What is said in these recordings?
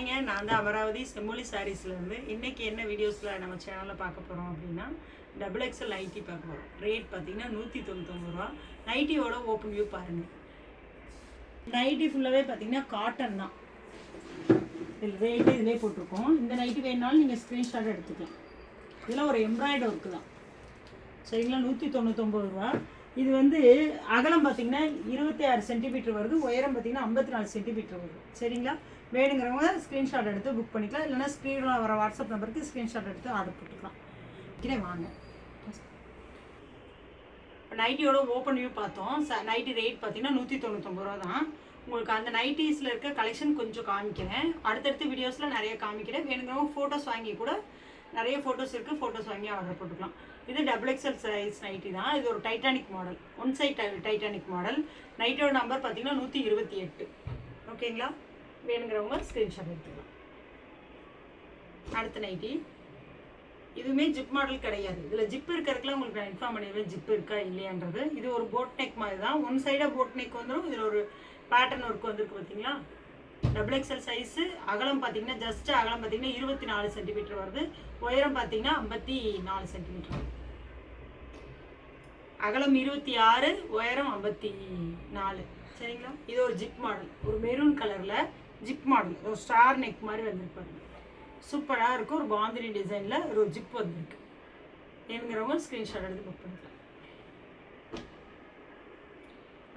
ஹாய்ங்க நான் தான் அமராவதி செம்மொழி சாரீஸ்லேருந்து இன்றைக்கி என்ன வீடியோஸில் நம்ம சேனலில் பார்க்க போகிறோம் அப்படின்னா டபுள் எக்ஸல் நைட்டி பார்க்க போகிறோம் ரேட் பார்த்தீங்கன்னா நூற்றி தொண்ணூத்தொம்பது ரூபா நைட்டியோட ஓப்பன் வியூ பாருங்கள் நைட்டி ஃபுல்லாகவே பார்த்தீங்கன்னா காட்டன் தான். இதில் ரேட்டு இதிலே போட்டிருக்கோம். இந்த நைட்டி வேணுனாலும் நீங்கள் ஸ்க்ரீன்ஷாட் எடுத்துக்கலாம். இதெல்லாம் ஒரு எம்ப்ராய்டு ஒர்க்கு தான். சரிங்களா? நூற்றி தொண்ணூத்தொம்பது ரூபா. இது வந்து அகலம் பார்த்தீங்கன்னா இருபத்தி ஆறு சென்டிமீட்டர் வருது உயரம் பார்த்தீங்கன்னா ஐம்பத்தி நாலு சென்டிமீட்டர் வருது. சரிங்களா? வேணுங்கிறவங்க ஸ்க்ரீன்ஷாட் எடுத்து புக் பண்ணிக்கலாம். இல்லைன்னா ஸ்க்ரீனில் வர வாட்ஸ்அப் நம்பருக்கு ஸ்க்ரீன்ஷாட் எடுத்து ஆர்டர் போட்டுக்கலாம். கிட்டே வாங்க. நைட்டியோட ஓப்பன் வியூ பார்த்தோம். ச நைட்டி ரேட் பார்த்தீங்கன்னா நூற்றி தொண்ணூத்தொம்பது ரூபா தான். உங்களுக்கு அந்த நைட்டிஸில் இருக்க கலெக்ஷன் கொஞ்சம் காமிக்கிறேன். அடுத்தடுத்த வீடியோஸில் நிறைய காமிக்கிறேன். வேணுங்கிறவங்க ஃபோட்டோஸ் வாங்கி கூட நிறைய ஃபோட்டோஸ் இருக்குது ஃபோட்டோஸ் வாங்கி ஆர்டர் போட்டுக்கலாம். இது டபுள் எக்ஸல் சைஸ் நைட்டி தான். இது ஒரு Titanic model one side Titanic model நைட்டோட நம்பர் பார்த்தீங்கன்னா நூற்றி இருபத்தி எட்டு. ஓகேங்களா வேணுங்கிறவங்க ஸ்க்ரீன்ஷாட் எடுத்துக்கலாம். அடுத்த நைட்டி இதுவுமே ஜிப் மாடல் கிடையாது. இதில் ஜிப் இருக்கிறதுக்குலாம் உங்களுக்கு நான் இன்ஃபார்ம் பண்ணிடுவேன் ஜிப் இருக்கா இல்லையான்றது. இது ஒரு போட் நெக் மாதிரி தான். ஒன் சைடாக போட் நெக் வந்துடும் இதில் ஒரு பேட்டர்ன் ஒர்க் வந்திருக்கு பார்த்தீங்களா டபுள் எக்ஸல் சைஸு அகலம் பார்த்தீங்கன்னா ஜஸ்ட்டு அகலம் பார்த்தீங்கன்னா இருபத்தி நாலு சென்டிமீட்டர் வருது. உயரம் பார்த்தீங்கன்னா ஐம்பத்தி நாலு சென்டிமீட்டர் அகலம் இருபத்தி ஆறு உயரம் ஐம்பத்தி நாலு. சரிங்களா? இது ஒரு ஜிப் மாடல் ஒரு மெரூன் கலரில் ஜிப் மாடல் ஒரு ஸ்டார் நெக் மாதிரி வந்திருப்பாரு. சூப்பராக இருக்கும். ஒரு பாந்தினி டிசைனில் ஒரு ஜிப் வந்திருக்கு. வேணுங்கிறவங்க ஸ்க்ரீன்ஷாட் எடுத்து புக் பண்ணிக்கலாம்.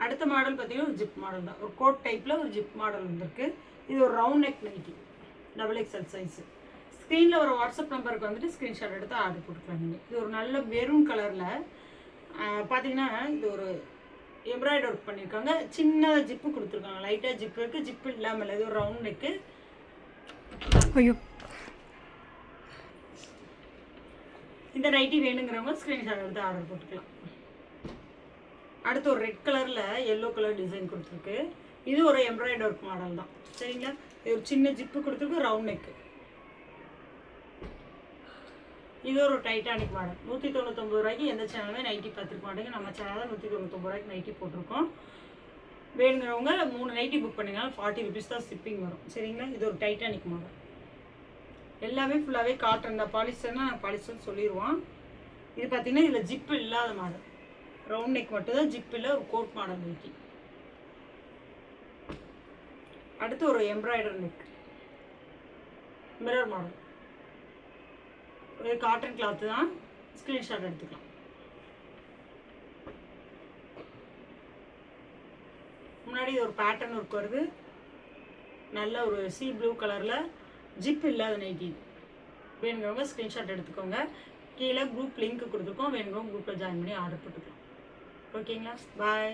அடுத்த மாடல் பார்த்தீங்கன்னா ஒரு ஜிப் மாடல் தான். ஒரு கோட் டைப்பில் ஒரு ஜிப் மாடல் வந்திருக்கு. இது ஒரு round neck nightie double XL size ஸ்க்ரீனில் ஒரு வாட்ஸ்அப் நம்பருக்கு வந்துட்டு ஸ்க்ரீன்ஷாட் எடுத்து ஆர்டர் போட்டுக்கலாம் நீங்கள் இது ஒரு நல்ல மெரூன் கலரில் பார்த்தீங்கன்னா இது ஒரு எம்ப்ராய்டரி ஒர்க் பண்ணியிருக்காங்க சின்னதாக ஜிப்பு கொடுத்துருக்காங்க. லைட்டாக ஜிப்பு இருக்குது ஜிப்பு இல்லாமல் இல்லை. இது ஒரு ரவுண்ட் நெக்கு ஐயோ. இந்த நைட்டி வேணுங்கிறவங்க ஸ்க்ரீன்ஷாட் எடுத்து ஆர்டர் போட்டுக்கலாம். அடுத்து ஒரு ரெட் கலரில் எல்லோ கலர் டிசைன் கொடுத்துருக்கு. இது ஒரு எம்ப்ராய்டர் ஒர்க் மாடல் தான். சரிங்களா? இது ஒரு சின்ன ஜிப்பு கொடுத்துருக்கு ரவுண்ட் நெக்கு இது ஒரு டைட்டானிக் மாடல் நூற்றி தொண்ணூத்தொம்பது ரூபாய்க்கு எந்த சேனலுமே நைட்டி பார்த்துருக்க மாட்டேங்க. நம்ம சேனலில் நூற்றி தொண்ணூத்தொம்பது ரூபாய்க்கு நைட்டி போட்டிருக்கோம். வேணுங்கிறவங்க மூணு நைட்டி புக் பண்ணிங்கன்னா ஃபார்ட்டி ருபீஸ் தான் ஷிப்பிங் வரும். சரிங்களா? இது ஒரு டைட்டானிக் மாடல் எல்லாமே ஃபுல்லாகவே காட்டன் தான் பாலிஸ்டர்னால் பாலிஸ்டர்னு சொல்லிடுவோம் இது பார்த்தீங்கன்னா இதில் ஜிப்பு இல்லாத மாடல் ரவுண்ட் நெக் மட்டும் தான் ஜிப் இல்லை ஒரு கோட் மாடல் நைட்டி அடுத்து ஒரு எம்ப்ராய்டர் நெக் மிரர் மாடல் ஒரு காட்டன் கிளாத்து தான். ஸ்க்ரீன்ஷாட் எடுத்துக்கலாம். முன்னாடி ஒரு பேட்டர்ன் ஒர்க் வருது. நல்ல ஒரு சி ப்ளூ கலரில் ஜிப் இல்லாத நைட்டி வேணுங்கிறவங்க ஸ்க்ரீன்ஷாட் எடுத்துக்கோங்க. கீழே குரூப் லிங்க் கொடுத்துருக்கோம். வேணுங்கிறவங்க குரூப்பில் ஜாயின் பண்ணி ஆர்டர் போட்டுக்கலாம். ஓகேங்களா? பாய்.